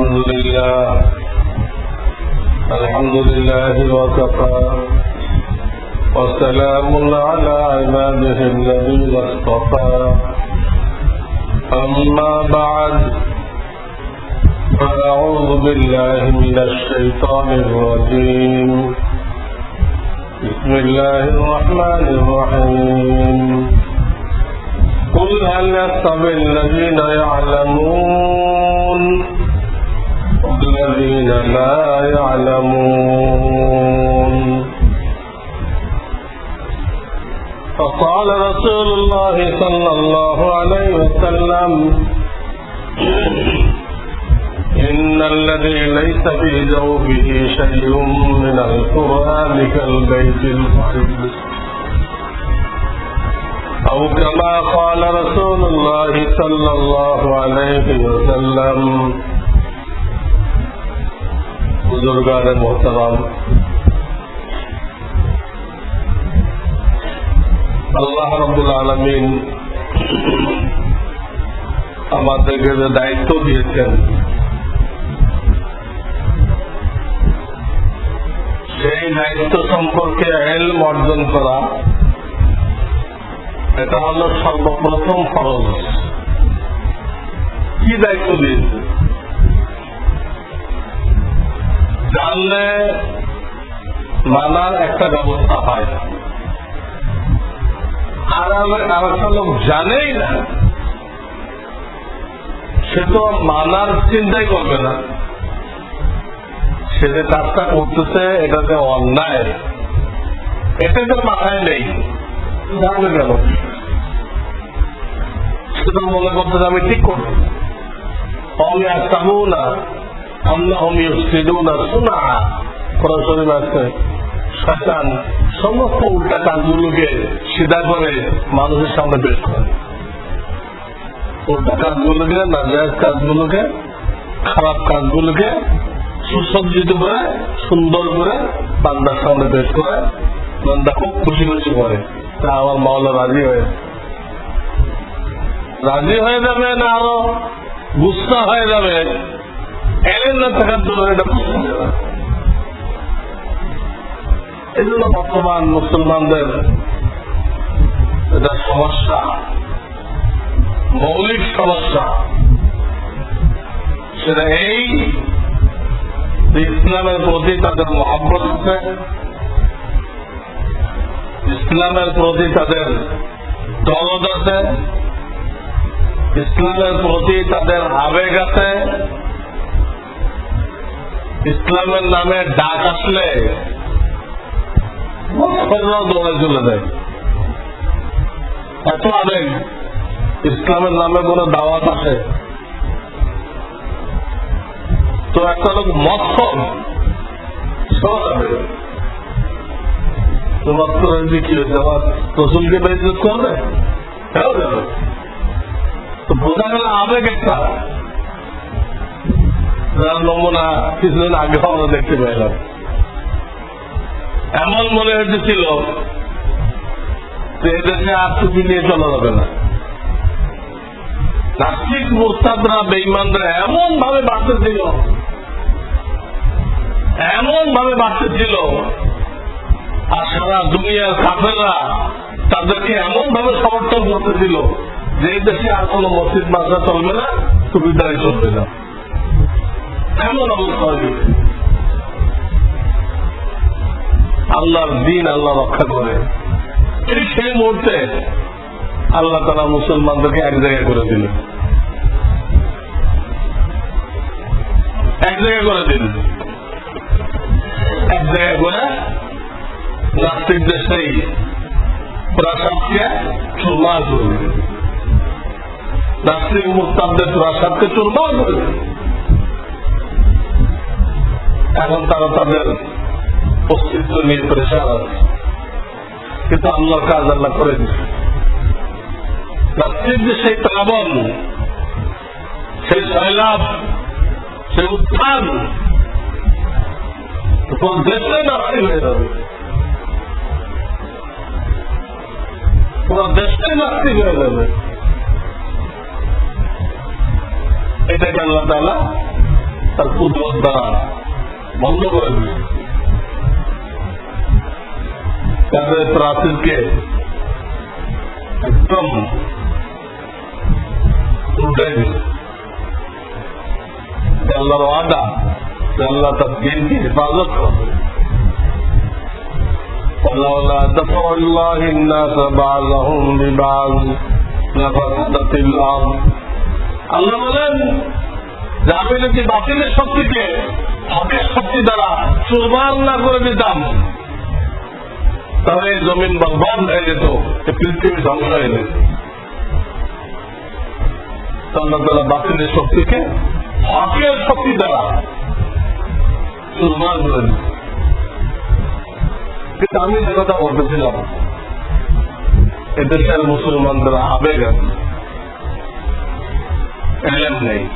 الحمد لله. الحمد لله وكفى. وسلام على عباده الذين اصطفى. أما بعد فأعوذ بالله من الشيطان الرجيم. بسم الله الرحمن الرحيم. قل هل يستوي الذين يعلمون والذين لا يعلمون. فقال رسول الله صلى الله عليه وسلم إن الذي ليس في جوفه شيء من القرآن كالبيت الخريب أو كما قال رسول الله صلى الله عليه وسلم बुजुर्गान मोहतराम আল্লাহ রব্বুল আলমিন আমাদেরকে যে দায়িত্ব দিয়েছেন, সেই দায়িত্ব সম্পর্কে এলম অর্জন করা, এটা হল সর্বপ্রথম ফরজ। কি দায়িত্ব দিয়েছে জানলে মানার একটা ব্যবস্থা হয় আর আর একটা লোক জানেই না। সে তো মানার চিন্তাই করবে না। সে যে কাজটা করতেছে, এটা যে অন্যায়। এটা তো মাথায় নেই। জানবে কেন? সেটা মনে করতে আমি ঠিক করব অমি আসতামু না খারাপ কাজগুলোকে সুসজ্জিত করে, সুন্দর করে বান্দার সামনে বের করে, বান্দা খুব খুশি খুশি করে। তা আমার মাওলা রাজি হয়ে রাজি হয়ে যাবে না আরও? গুসা হয়ে যাবে। এলেন বর্তমান মুসলমানদের এটা সমস্যা, মৌলিক সমস্যা। সেটা এই ইসলামের প্রতি তাদের মহাব্বত আছে। ইসলামের প্রতি তাদের দরদ আছে। ইসলামের প্রতি তাদের আবেগ আছে। ইসলামের নামে ডাক আসলে দৌড়ে চলে যায়। এত আবেগ, ইসলামের নামে কোন দাওয়াত আছে তো একটা লোক যাবে তোমার কি হয়েছে? আমার করবে তো বোঝা গেল আবেগ একটা। নমুনা কিছুদিন আগে আমরা দেখতে পেলাম। এমন মনে হয়েছিল যে এদেশে আর টুপি নিয়ে চলা যাবে না। নাস্তিক মোস্তাদরা বেইমানরা এমন ভাবে বাড়তেছিল এমন ভাবে আর সারা দুনিয়ার কাফেররা তাদেরকে এমন ভাবে সমর্থন করতেছিল যে দেশে আর কোন মসজিদ মাদ্রা চলবে না সুবিধায় চলবে না। এমন অবস্থা হয়ে আল্লাহর দিন আল্লাহ রক্ষা করে। ঠিক সেই মুহূর্তে আল্লাহ তারা মুসলমানদেরকে এক জায়গায় করে দিল। এক জায়গায় করে দিল। এক জায়গায় করে নাস্তিকদের সেই প্রাসাদকে চুরমার করে দিল। নাস্তিক মুস্তাবদের প্রাসাদকে চুরমার করে দিল। এখন তারা তাদের অস্তিত্ব নিয়ে প্রেশার আছে। কিন্তু আল্লাহর কাজ আল্লাহ করে দিচ্ছে যে সেই প্লাবন সেই সয়লাভ, সেই উত্থান দেশে নাস্তিক হয়ে যাবে। পুরো দেশটাই নাস্তিক হয়ে যাবে। এটাকে আল্লাহ তার কুদরত দ্বারা বন্ধ করে দিল তাদের প্রাচীরকে একদম উল্টে দিল যে আল্লাহর ওয়াদা যে আল্লাহ তার দিনকে হেফাজত করবে ولولا دفع الله الناس بعضهم ببعض لفسدت الأرض আল্লাহ বলেন যে আমি যদি বাতিলের শক্তিকে হকের শক্তি দ্বারা চুরমার না করে দিতাম। তাহলে জমিন বরবাদ হয়ে যেত পৃথিবী ধ্বংস হয়ে যেত। বাতিলের শক্তিকে হকের শক্তি দ্বারা করে দিত কিন্তু আমি যে কথা বলতেছিলাম এদেশের মুসলমানদের আবেগ আছে। নেই।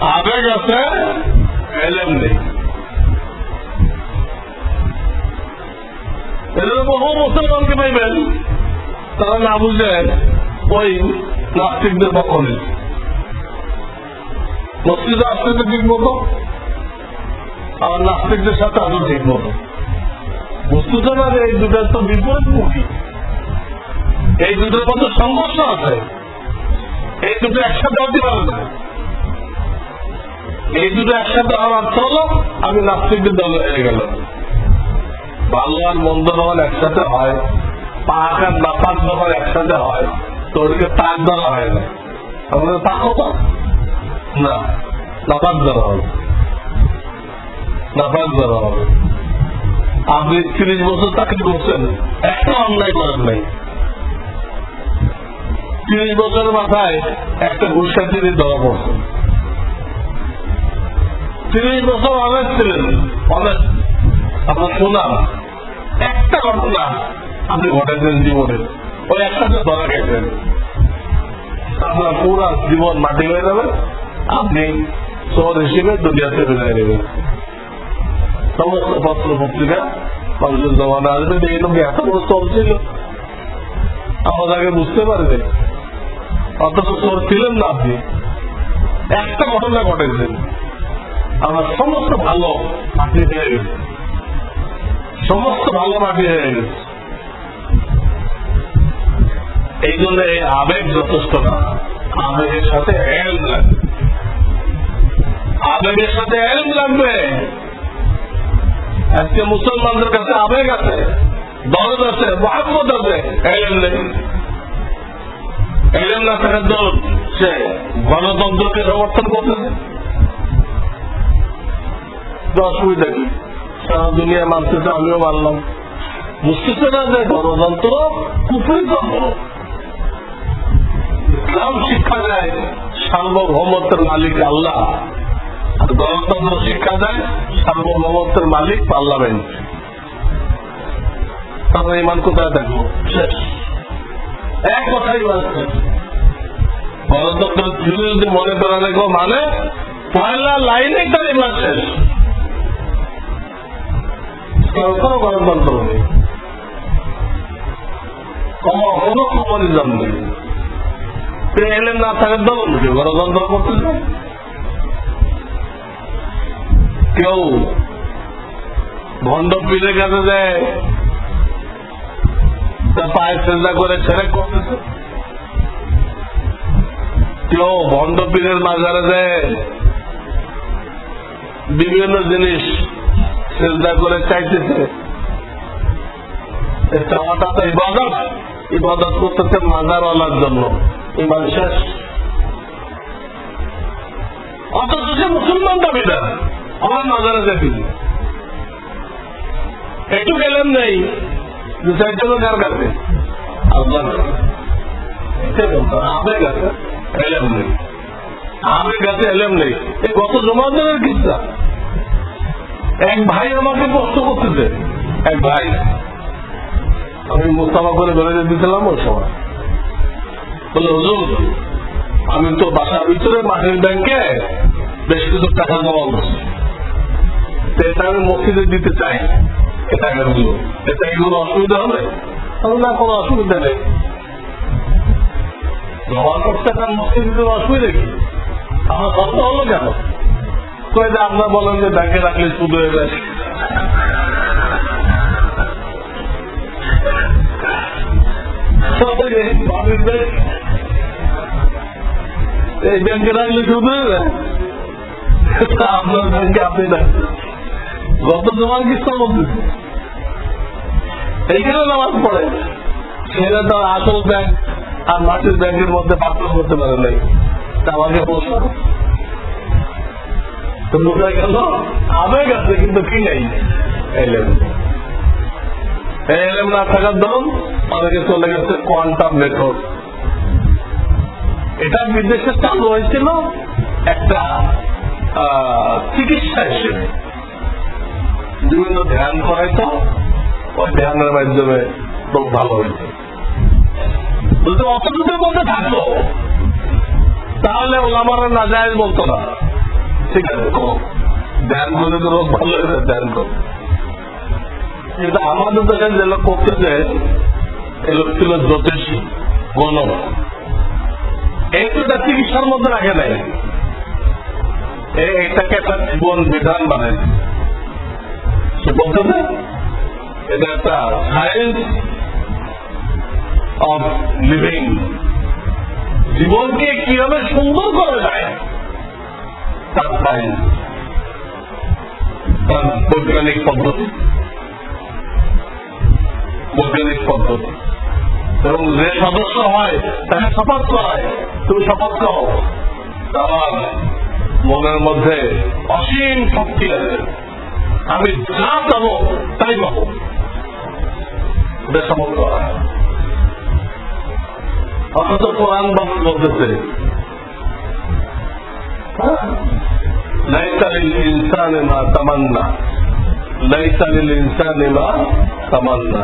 আবেগ আছে, এলেম নেই। এদের বহু মুসলমানকে পাইবেন, তারা না বুঝে ওই নাস্তিকদের পক্ষ। মসজিদে আসতে ঠিক মতো, আর নাস্তিকদের সাথে আরও ঠিক মতো। বস্তুত না এই দুটার তো বিপরীতমুখী এই দুটোর মধ্যে সংঘর্ষ আছে। এই দুটো একসাথে হতে পারে না। এই দুটো একসাথে হওয়ার অর্থ হলো আমি নাস্তিকদের দলে হয়ে গেল ভালো আর মন্দ যখন একসাথে হয় পাক আর নাপাক যখন একসাথে হয়, তো তাক হয় না। আমাদের তাক হতো না, নাপাক হবে। নাপাক হবে। আপনি তিরিশ বছর চাকরি করছেন একটা অন্যায় করেন নাই। তিরিশ বছরের মাথায় একটা ঘুষা তিনি ধরা পড়ছেন তিরিশ বছর অনেক ছিলেন অনেক আপনার একটা ঘটনা আপনি জীবনে ওই ধরা গেছেন আপনার পুরা জীবন মাটি হয়ে যাবে আপনি চোর হিসেবে দুনিয়াতে বিদায় নেবেন সমস্ত পত্র পত্রিকা মানুষের জমানা আসবে লোক এত বড় চলছিল আমার আগে বুঝতে পারবে অথচ চোর ছিলেন না আপনি একটা ঘটনা ঘটেছেন আমার সমস্ত ভালো মাটি হয়ে গেছে সমস্ত ভালো মাটি হয়ে গেছে এই জন্য এই আবেগ যথেষ্ট না। আবেগের সাথে আবেগের সাথে এল লাগবে। আজকে মুসলমানদের কাছে আবেগ আছে, দরদ আছে, মহাব্বত আছে এলেম নেই। এলেম না থাকার দরদ সে গণতন্ত্রকে সমর্থন করতেছে অসুবিধা কি সারা দুনিয়া আমিও মানলাম। যে গণতন্ত্র কুপুরি ইসলাম শিক্ষা দেয়, সার্বভৌমত্বের মালিক আল্লাহ। আর গণতন্ত্র শিক্ষা দেয়, সার্বভৌমত্বের মালিক পার্লামেন্ট। তাহলে ইমান কোথায় থাকব এক কথাই বাঁচছে গণতন্ত্র যদি মনে করা লেখো মানে পয়লা লাইনে তার ইমান শেষ। কোনো গণতন্ত্র নেই। না গণতন্ত্র করতে চায়? কেউ ভণ্ড পীরের কাছে যায় চেষ্টা করে ছেড়ে করতেছে কেউ ভণ্ড পীরের মাজারে দেয় বিভিন্ন জিনিস চেষ্টা করে চাইতেছে চাওয়াটা তো ইবাদত। ইবাদত করতেছে মাজারওয়ালার জন্য। ইমান শেষ। অথচ সে মুসলমান দাবিদার। আমার মাজারে যাবি একটু গেলেন নেই। দু কার কাছে আল্লাহ আবেগ আছে এলেম নেই। আবেগ আছে এলেম নেই। এই এক ভাই আমাকে প্রশ্ন করতেছে। এক ভাই। আমি মোস্তাফা করে বেড়ে দিয়েছিলাম ওই সময়। বলে, হুজুর, আমি তো বাসার ভিতরে মাটির ব্যাংকে বেশ কিছু টাকা জমা করছি। এটা আমি মসজিদে দিতে চাই। এটা টাকাগুলো এটা কি কোনো অসুবিধা হবে? আমি না, কোনো অসুবিধা নেই। জমা করতে তার মসজিদে অসুবিধা কি? আমার কষ্ট হলো কেন? কয়ে যে আপনার বলেন যে ব্যাংকে রাখলে সুদ হয়ে যায়। এই ব্যাংকে রাখলে সুদ হয়ে যায়। আপনার ব্যাংকে আপনি রাখছেন গত জমার কিস্তা বলতেছে এইখানে নামাজ পড়ে। সেটা তো আসল ব্যাংক আর মাটির ব্যাংকের মধ্যে পার্থক্য করতে পারে নাই। তা আমাকে প্রশ্ন এটা বিদেশে চালু হয়েছিল একটা চিকিৎসা হিসেবে। বিভিন্ন ধ্যান করাইতো, ওই ধ্যানের মাধ্যমে লোক ভালো হয়েছে যদি অতটুকুর মধ্যে থাকতো তাহলে ওলামারা না যায় বলতো না। করো। ধ্যান করে তো ভালো হয়ে ধ্যান করো কিন্তু আমাদের যে লোক করতেছে এ লোক ছিল জ্যোতিষী তার চিকিৎসার মধ্যে রাখে নাই এটাকে একটা জীবন বিধান সে বলতেছে এটা একটা সায়েন্স অফ লিভিং জীবনকে কীভাবে সুন্দর করা যায় সায়েন্স তার বৈজ্ঞানিক পদ্ধতি। বৈজ্ঞানিক পদ্ধতি। এবং যে সদস্য হয়, তাকে শপথ করায়। তুমি শপথ করো আমার মনের মধ্যে অসীম শক্তি আছে। আমি যা চাবো, তাই পাবো। এটা শপথ করা। অথচ কোরআন বাবু বলতেছে ليس للإنسان ما تمنى ليس للإنسان ما تمنى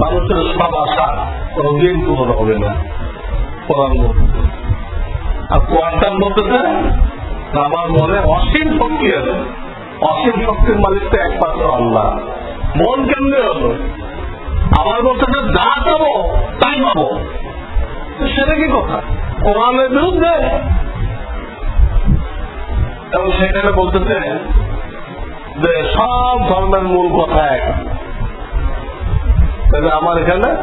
মানুষের সব আশা কোনদিন পূরণ হবে না কোরআন বলতেছে আর কোয়ান্টাম বলতেছে আমার মনে অসীম শক্তি আছে অসীম শক্তির মালিক তো একমাত্র আল্লাহ মন কেমনে হলো আমার বলতেছে যা পাবো তাই পাবো তো সেটা কি কথা কোরআনের বিরুদ্ধে এবং সেখানে বলতেছে যে সব ধর্মের মূল কথা এক। তাহলে আমার এখানে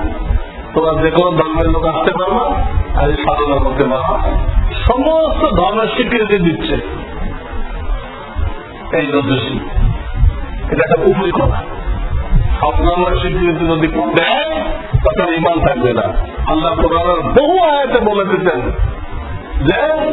তোমরা যে কোনো ধর্মের লোক আসতে পারব আর সাধনা করতে পারব। সমস্ত ধর্মের স্বীকৃতি দিচ্ছে। এই জ্যোতিষী এটা একটা উপরি কথা। সব ধর্মের স্বীকৃতি যদি দেয়, তখন ইমান থাকবে না। আল্লাহ কোরআনের বহু আয়াতে বলে দিতেন যে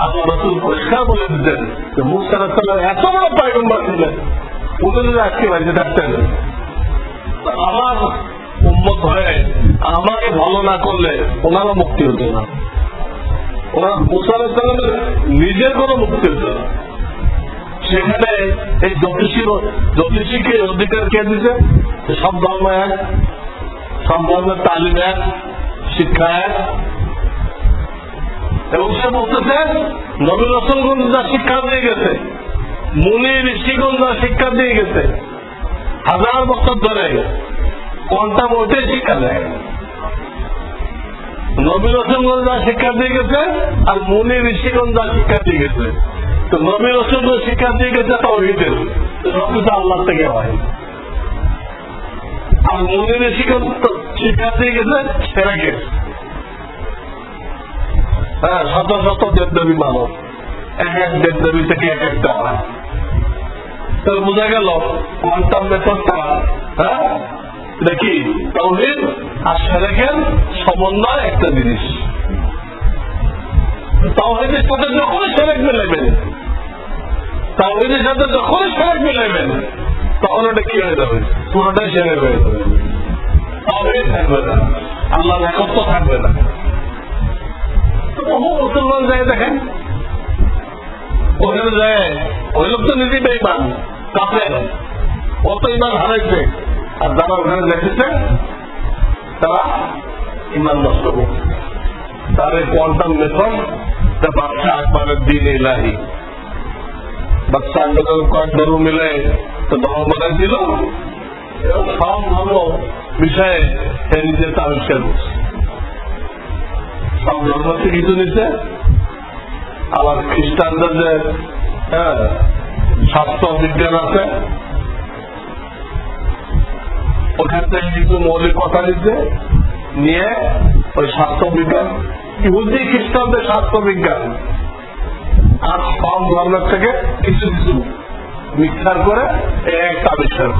রসুল পরিষ্কার বলে দিতেন যে এত বড় পায়গম্বর ছিলেন উনি যদি আজকে বাড়িতে থাকতেন। আমার উন্মত হয়ে আমাকে ভালো না করলে ওনারও মুক্তি হতো না। ওনার নিজের কোনো মুক্তি হতো না। সেখানে এই জ্যোতিষীর জ্যোতিষীকে অধিকার কে দিছে? সব ধর্ম এক, সব ধর্মের তালিম এক, শিক্ষা এক। এবং সে বলতেছে, নবী রসুলগঞ্জ যা শিক্ষা দিয়ে গেছে মুনি ঋষিগঞ্জ যা শিক্ষা দিয়ে গেছে, হাজার বছর ধরে কোনটা বলতে শিক্ষা দেয়? নবী রসুলগঞ্জ যা শিক্ষা দিয়ে গেছে আর মুনি ঋষিগঞ্জ যা শিক্ষা দিয়ে গেছে। তো নবী রসুলগঞ্জ শিক্ষা দিয়ে গেছে তহিদের সবকিছু আল্লাহ থেকে হয়। আর মুনি ঋষিগঞ্জ শিক্ষা দিয়ে গেছে, সেরা গেছে। হ্যাঁ শত শত দেবদেবী মানুষ এক এক দেবদেবী থেকে এক একটা তো বোঝা গেল, কোয়ান্টাম মেথডটা হ্যাঁ দেখি, তৌহিদ আর সেরেকের সমন্বয় একটা জিনিস। তাওহিদের সাথে যখনই সেরেক মিলাইবেন তাওহিদের সাথে যখনই সেরেক মিলাইবেন, তখন ওটা কি হয়ে যাবে? পুরোটাই সেরেক হয়ে যাবে। তাওহিদ থাকবে না। আল্লাহর একত্র থাকবে না। মুসলমান যায় দেখেন। ওখানে যায় ওই লোক তো নিজেই বেইমান কাপড়ে অত ইমান হারাইছে। আর যারা ওখানে দেখেছে তারা ইমান নষ্ট করছে। তার কোয়ান্টাম মেথড বাদশাহ আকবরের দিন ইলাহি। বাদশাহ আকবরের কয়েক ধর্ম মিলে তো ধর্ম বানাই দিল সব ধর্ম বিষয়ে সে নিজের আবিষ্কার করছে সব ধর্ম থেকে কিছু নিচ্ছে আবার খ্রিস্টানদের যে হ্যাঁ স্বাস্থ্য বিজ্ঞান আছে, ওখান কিছু মৌলিক কথা নিচ্ছে নিয়ে ওই স্বাস্থ্য বিজ্ঞান, ইহুদি খ্রিস্টানদের স্বাস্থ্য বিজ্ঞান, আর সব ধর্মের থেকে কিছু কিছু মিক্সার করে একটা আবিষ্কার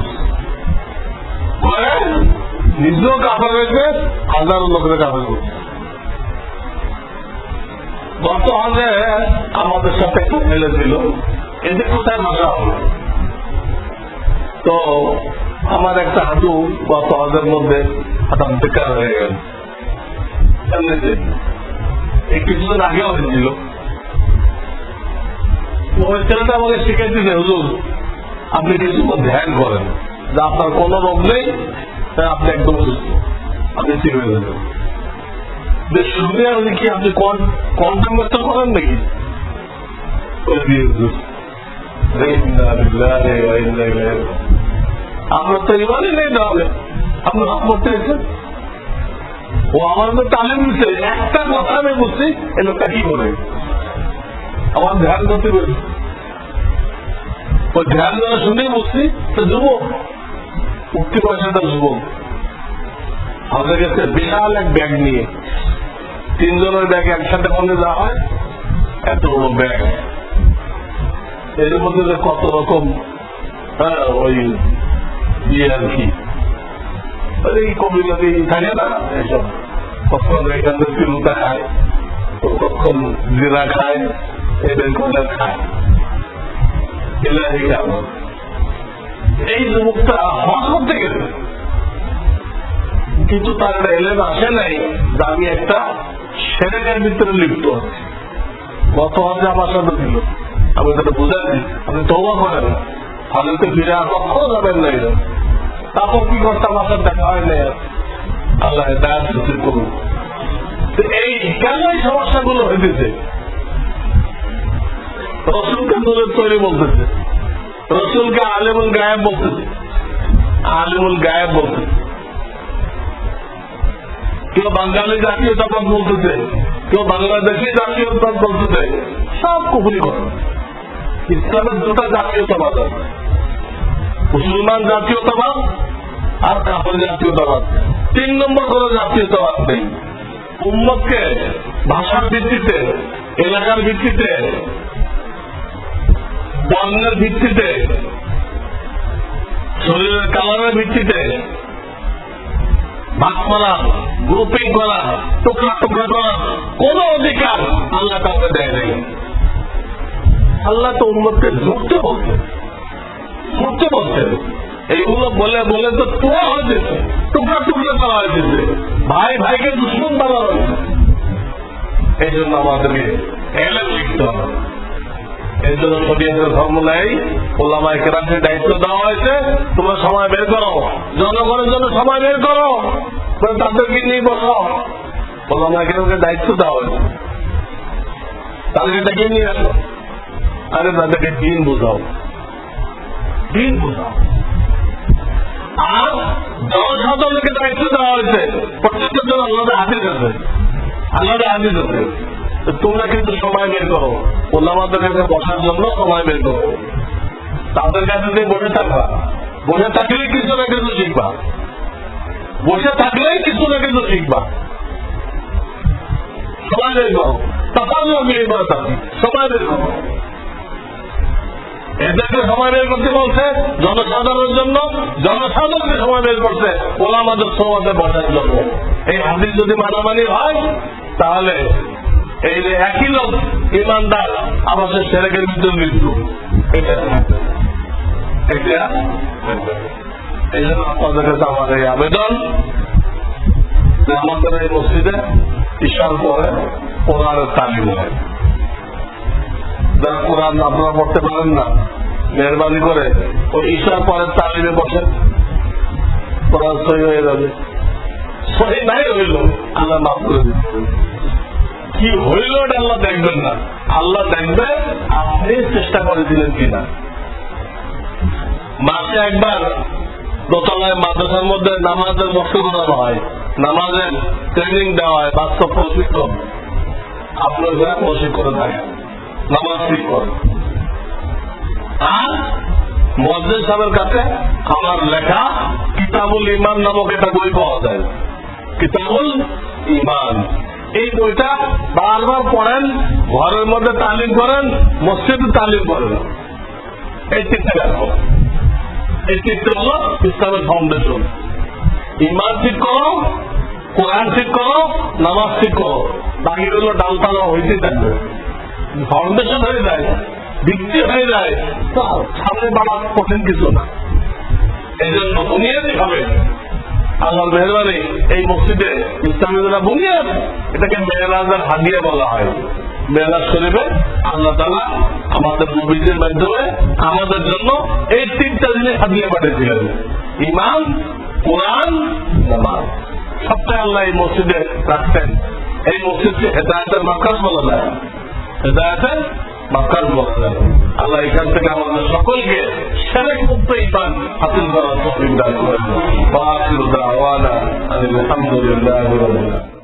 নিজেও কাপড় রয়েছে হাজারো লোকের কাপড় করছে হজে আমাদের সাথে একটু মেলে দিল এতে কোথায় ভাষা হবে তো আমার একটা হাঁটু গত হজের মধ্যে হঠাৎ বেকার হয়ে গেল। কিছুদিন হয়েছিল। ওই ছেলেটা আমাকে দিতে হুজুর, আপনি কিছু ধ্যান করেন। যে আপনার কোন রোগ নেই আপনি একদম সুস্থ আপনি ঠিক হয়ে যাবেন। যে শুনে আপনি কি আপনি কোয়ান্টাম মেথড করেন নাকি। আপনার তো ইমানই নেই তাহলে। আপনি সব করতে এসেছেন ও আমার তো তালিম দিচ্ছে একটা কথা আমি বুঝছি, এ লোকটা কি করে? আমার ধ্যান করতে পেরেছি ওই ধ্যান দ্বারা শুনেই বুঝছি, তো যুবক। উঠতে পয়সাটা যুবক। আমাদের কাছে বিশাল এক ব্যাগ নিয়ে। তিনজনের ব্যাগ একসাথে করলে দেওয়া হয় এত বড় ব্যাগ। এর মধ্যে কত রকম হ্যাঁ ওই ইয়ে আর কি। এই থাকে না, এইসব? কখন এখান থেকে খায় কখন জিরা খায় এদের খায়। এলাহি এই যুবকটা কিন্তু তার এলেন আসে নাই, যে আমি একটা সেরেকের ভিতরে লিপ্ত আছি গত হজে আমার সাথে ছিল। আমি তাকে বুঝাচ্ছি আপনি তৌবা করেন হজরতে ফিরে আর কখনো যাবেন না এরকম তারপর কি করতে আমার সাথে দেখা হয় না আল্লাহ দায়াত সুচির করুন এই কেন এই সমস্যাগুলো হইতেছে? রসুলকে দূরের তৈরি বলতেছে। রসুলকে আলিমুল গায়েব বলতেছে। আলিমুল গায়েব বলতেছে। কেউ বাঙালি জাতীয়তাবাদ বলতেছে, কেউ বাংলাদেশি জাতীয়তাবাদ বলতেছে, সব কুপুরি করে। ইসলামের দুটা জাতীয়তাবাদ আছে। মুসলমান জাতীয়তাবাদ আর কাপড় জাতীয়তাবাদ তিন নম্বর কোন জাতীয়তাবাদ নেই। উম্মতকে ভাষার ভিত্তিতে, এলাকার ভিত্তিতে, বর্ণের ভিত্তিতে, শরীরের কালারের ভিত্তিতে ভাগ করা গ্রুপিং করা টুকরা টুকরা করা কোন অধিকার আল্লাহ কাউকে দেয় নাই। আল্লাহ তো উন্মতকে ঝুঁকতে বলছে ঝুঁকতে বলছে এইগুলো বলে বলে তো তোয়া হয়েছে টুকরা টুকরা করা হয়েছে ভাই, ভাইকে দুশ্মন বানা হয়েছে। এই জন্য আমাদেরকে এলে শিখতে হবে। জন্য ওলামায় দায়িত্ব দেওয়া হয়েছে। তোমরা সময় বের করো। জনগণের জন্য সময় বের করো। তাদেরকে নিয়ে বসো। কেরামকে দায়িত্ব দেওয়া হয়েছে। তাদেরকে ডেকে নিয়ে আসো। আরে তাদেরকে দিন বোঝাও। দিন বোঝাও। আর জনসাধারণকে দায়িত্ব দেওয়া হয়েছে। প্রত্যেকের জন্য আছে। আল্লাহদের হাতির আছে। তো তোমরা কিন্তু সময় বের করো। ওলামাদের কাছে বসার জন্য সময় বের করো। তাদের কাছে যে বসে থাকবা, বসে থাকলেই কিছু না কিছু শিখবা। বসে থাকলেই কিছু না কিছু শিখবা। সময় বের করো। জনসাধারণের জন্য, জনসাধারণকে জন্য। এই হাদিস যদি মানামানি হয়, তাহলে এই যে একই লোক, ইমানদার, আমাদের সেরেকের ভিতরে মৃত্যু। এই জন্য আপনাদের কাছে আমার এই আবেদন আমাদের এই মসজিদে ঈশ্বর তালিম হয় যারা কোরআন আপনারা পড়তে পারেন না, মেহরবানি করে, ওই ঈশার পরের তালিমে কোরআন সহি হয়ে যাবে। সহি নাই হইল আল্লাহ মাফ করে দিচ্ছেন কি হইল আল্লাহ দেখবেন না। আল্লাহ দেখবে আপনি চেষ্টা করে দিলেন কিনা। মাসে একবার দোতলায় মাদ্রাসার মধ্যে নামাজের মস্ত করানো হয়। নামাজের ট্রেনিং দেওয়া হয়, বাস্তব প্রশিক্ষণ। আপনার ঘরে প্রশিক্ষণ থাকে। নামাজ ঠিক করে। আর মসজিদ সাহেবের কাছে আমার লেখা, কিতাবুল ইমান নামক একটা বই পাওয়া যায়। কিতাবুল ইমান। এই বইটা বারবার পড়েন, ঘরের মধ্যে তালিম করেন, মসজিদে তালিম করেন। এই দেখো। এই তিনটে হল ইসলামের ফাউন্ডেশন ইমান ঠিক করো, কোরআন ঠিক করো, নামাজ ঠিক করো। বাকিগুলো ডালতালা হইতে থাকবে। ফাউন্ডেশন হয়ে যায়, ভিত্তি হয়ে যায় সামনে বাড়া কঠিন কিছু না। এই জন্য বুনিয়াদি হবে আল্লাহর মেহরবানি এই মসজিদে ইসলামী যারা বুনিয়াদ এটাকে মেয়েরাজের হাদিয়া বলা হয়। মেয়েরাজ শরীফে আল্লাহ তালা আমাদের নবীদের মাধ্যমে আমাদের জন্য এই তিনটা জিনিস হাদিয়া পাঠিয়েছিলেন। ইমান কোরআন, নামাজ। সবটাই আল্লাহ এই মসজিদে রাখতেন। এই মসজিদকে হেদায়তের মাকাস বলা যায়। হেদায়তের মাকাস বলা যায় আল্লাহ এখান থেকে আমাদের সকলকে সেরেক মুক্ত ইমান হাসিল করার তৌফিক দান করেন ওয়া আখিরু দাওয়ানা আলহামদুলিল্লাহি রাব্বিল আলামিন